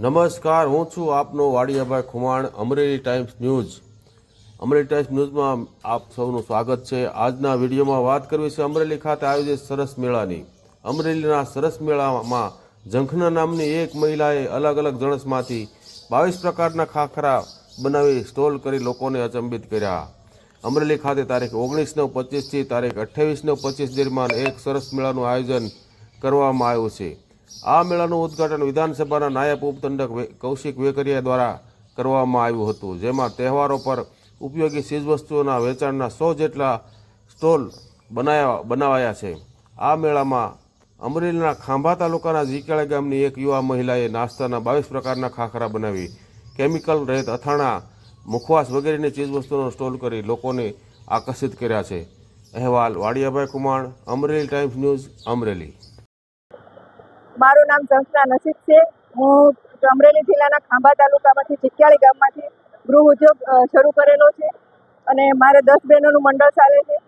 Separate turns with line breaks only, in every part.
નમસ્કાર, હું છું આપનો Vadiyabhai Khuman, Amreli Times News. Amreli Times ન્યૂઝમાં આપ સૌનું સ્વાગત છે. આજના વિડીયોમાં વાત કરવી છે અમરેલી ખાતે આયોજિત સરસ મેળાની. અમરેલીના સરસ મેળામાં ઝંખના નામની એક મહિલાએ અલગ અલગ જણસમાંથી બાવીસ પ્રકારના ખાખરા બનાવી સ્ટોલ કરી લોકોને અચંબિત કર્યા. અમરેલી ખાતે તારીખ ઓગણીસ નવ પચીસથી તારીખ અઠ્ઠાવીસ નવ પચીસ દરમિયાન એક સરસ મેળાનું આયોજન કરવામાં આવ્યું છે. આ મેળાનું ઉદ્ઘાટન વિધાનસભાના નાયબ ઉપદંડક કૌશિક વેકરિયા દ્વારા કરવામાં આવ્યું હતું, જેમાં તહેવારો પર ઉપયોગી ચીજવસ્તુઓના વેચાણના સો જેટલા સ્ટોલ બનાવ્યા બનાવાયા છે. આ મેળામાં અમરેલીના ખાંભા તાલુકાના ઝીકેળા ગામની એક યુવા મહિલાએ નાસ્તાના બાવીસ પ્રકારના ખાખરા બનાવી, કેમિકલ રહિત અથાણા, મુખવાસ વગેરેની ચીજવસ્તુઓનો સ્ટોલ કરી લોકોને આકર્ષિત કર્યા છે. અહેવાલ, વાડિયાભાઈ કુમાર, અમરેલી ટાઈમ્સ ન્યૂઝ, અમરેલી.
મારું નામ સંસ્થા નસીબ છે. હું અમરેલી જિલ્લાના ખાંભા તાલુકામાંથી ચિક્યાળી ગામમાંથી ગૃહ ઉદ્યોગ શરૂ કરેલો છે અને મારે દસ બહેનોનું મંડળ ચાલે છે.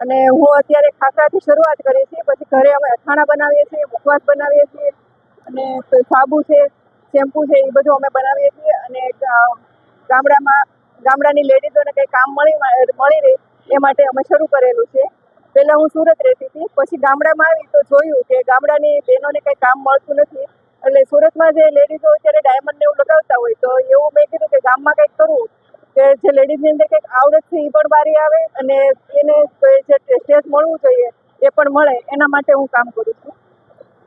અને હું અત્યારે ખાખરાથી શરૂઆત કરીએ છીએ પછી ઘરે અમે અથાણા બનાવીએ છીએ, મુખવાસ બનાવીએ છીએ અને સાબુ છે, શેમ્પુ છે, એ બધું અમે બનાવીએ છીએ. અને ગામડામાં, ગામડાની લેડીઝોને કંઈ કામ મળી મળી રહે એ માટે અમે શરૂ કરેલું છે. પહેલાં હું સુરત રહેતી હતી. પછી ગામડામાં આવી તો જોયું કે ગામડાની બહેનોને કંઈ કામ મળતું નથી. એટલે સુરતમાં જે લેડીઝો અત્યારે ડાયમંડને એવું લગાવતા હોય તો એવું મેં કીધું કે ગામમાં કંઈક કરવું કે જે લેડીઝની અંદર કંઈક આવડત છે એ પણ બારી આવે અને એને જે સ્ટેજ મળવું જોઈએ એ પણ મળે. એના માટે હું કામ કરું છું.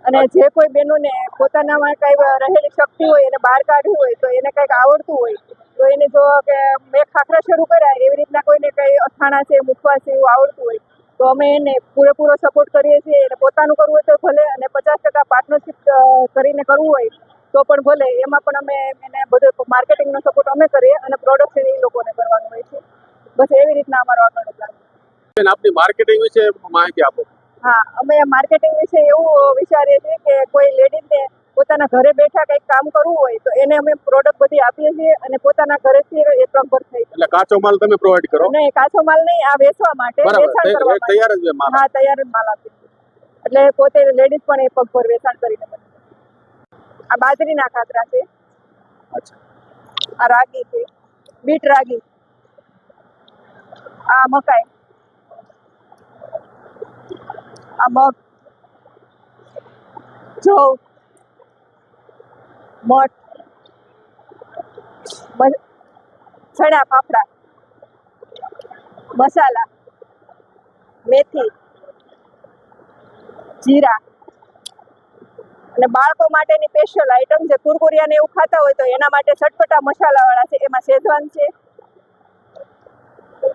અને જે કોઈ બહેનોને પોતાનામાં કાંઈ રહેલી શક્તિ હોય, એને બહાર કાઢવી હોય, તો એને કંઈક આવડતું હોય, તો એને જો કે મેં ખાખરા શરૂ કર્યા, એવી રીતના કોઈને કંઈ અથાણા છે મુખવા છે એવું આવડતું હોય તો અમે એને પૂરેપૂરો સપોર્ટ કરીએ છીએ. એને પોતાનું કરવું હોય તો ભલે અને પચાસ ટકા પાર્ટનરશિપ કરીને કરવું હોય તો પણ ભલે. એમાં પણ અમે એને બધો માર્કેટિંગનો સપોર્ટ અમે કરીએ અને પ્રોડક્ટ એ લોકોને કરવાનું હોય છે. બસ એવી રીતના અમારો આગળ પ્લાન
બેન આપની માર્કેટિંગ વિશે માહિતી આપો.
હા અમે માર્કેટિંગ વિશે એવું વિચારીએ છીએ કે કોઈ પોતાના ઘરે બેઠા કંઈક કામ કરવું હોય તો એને અમે પ્રોડક્ટ બધી આપીએ છીએ અને પોતાના ઘરેથી એ પગભર થઈ
એટલે કાચો માલ તમે પ્રોવાઈડ કરો?
નહીં કાચો માલ નહીં આ વેચવા માટે વેચાણ કરવા
તૈયાર જ માલ.
હા તૈયાર જ માલ આપીએ એટલે પોતે લેડીઝ પણ એ પગભર વેચાણ કરીને આ બાજરીના ખાતરા છે. આ રાગી છે. બીટ રાગી. આ મકાઈ. આ મગ. જવ. મઠ. ચણા, ફાફડા, મસાલા, મેથી, જીરા. અને બાળકો માટેની સ્પેશિયલ આઈટમ જે કુરકુરિયાને એવું ખાતા હોય તો એના માટે ચટપટા મસાલાવાળા છે, એમાં શેઝવાન છે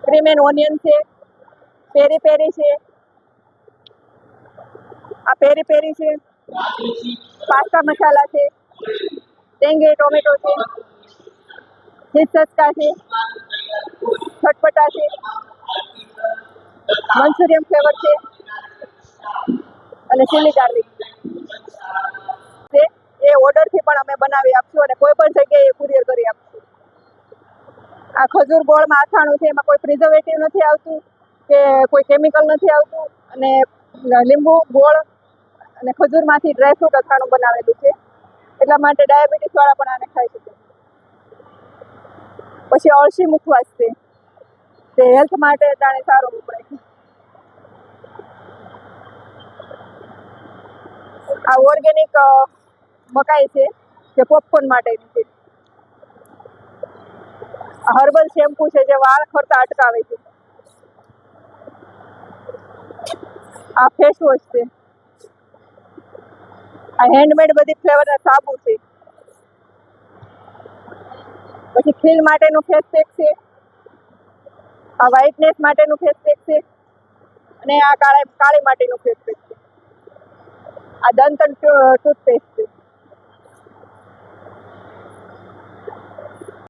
ક્રીમ એન્ડ ઓનિયન છે, પેરી પેરી છે, આ પેરી પેરી છે, પાસ્તા મસાલા છે ટેંગે ટોમેટો છે ચીઝ છે ચટપટા છે મંચુરિયન ફ્લેવર છે અને ચીલી ગાર્લિક એ ઓર્ડરથી પણ અમે બનાવી આપશું અને કોઈ પણ જગ્યાએ કુરિયર કરી આપશું. આ ખજૂર ગોળમાં અથાણું છે, એમાં કોઈ પ્રિઝર્વેટિવ નથી આવતું કે કોઈ કેમિકલ નથી આવતું. અને લીંબુ ગોળ અને ખજૂરમાંથી ડ્રાયફ્રૂટ અથાણું બનાવેલું છે. એટલા માટે ડાયાબિટીસ વાળા પણ આને ખાઈ શકે. પછી અળસી મુખવાસ છે તે હેલ્થ માટે જાણે સારું વપરાય આ ઓર્ગેનિક મકાઈ છે જે પોપકોર્ન માટેની છે. હર્બલ શેમ્પુ છે જે વાળ ખરતા અટકાવે છે. આ ફેસ વોશ છે. આ હેન્ડમેડ બધી ફ્લેવરના સાબુ છે. પછી ખીલ માટેનું ફેસ પેક છે. આ વ્હાઇટનેસ માટેનું ફેસ પેક છે. અને આ કાળા કાળી માટેનું ફેસ પેક છે. આ દંતન ટૂથપેસ્ટ છે.